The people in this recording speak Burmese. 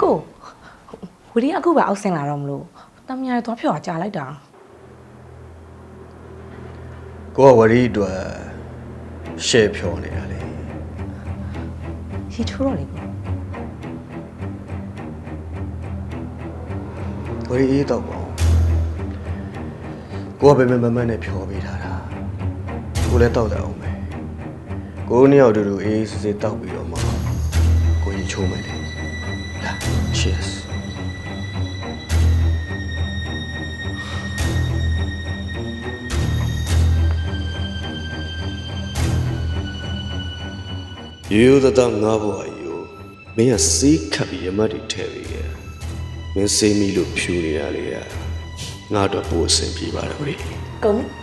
ကိုဝီဒီအခုပဲအောက်ဆင်လာတော့မလို့တမညာတော့ဖြော်ကြာလိုက်တာကိုကဝရီအတွက်ရှယ်ဖြောနေတာလေရီချိုးတော့လေကိုဝရီအေးတော့ပေါ့ကိုကပဲမမမနဲ့ဖြောပေးထားတာကိုလည်းတောက်တယ်အောင်မယ်ကိုနှစ်ယောက်တူတူအေးစစ်စစ်တောက်ပြီးတော့မှကိုကြီးချိုးမယ်လေ လာ cheers ရိုးသားသားငါဘွားယူမင်းကစေးခတ်ပြီးရမတ်တွေထဲပြီးခဲ့မင်းစေးမီလို့ဖြူနေတာလေကငါတော့ပို့အဆင်ပြေပါတော့လေကုန်း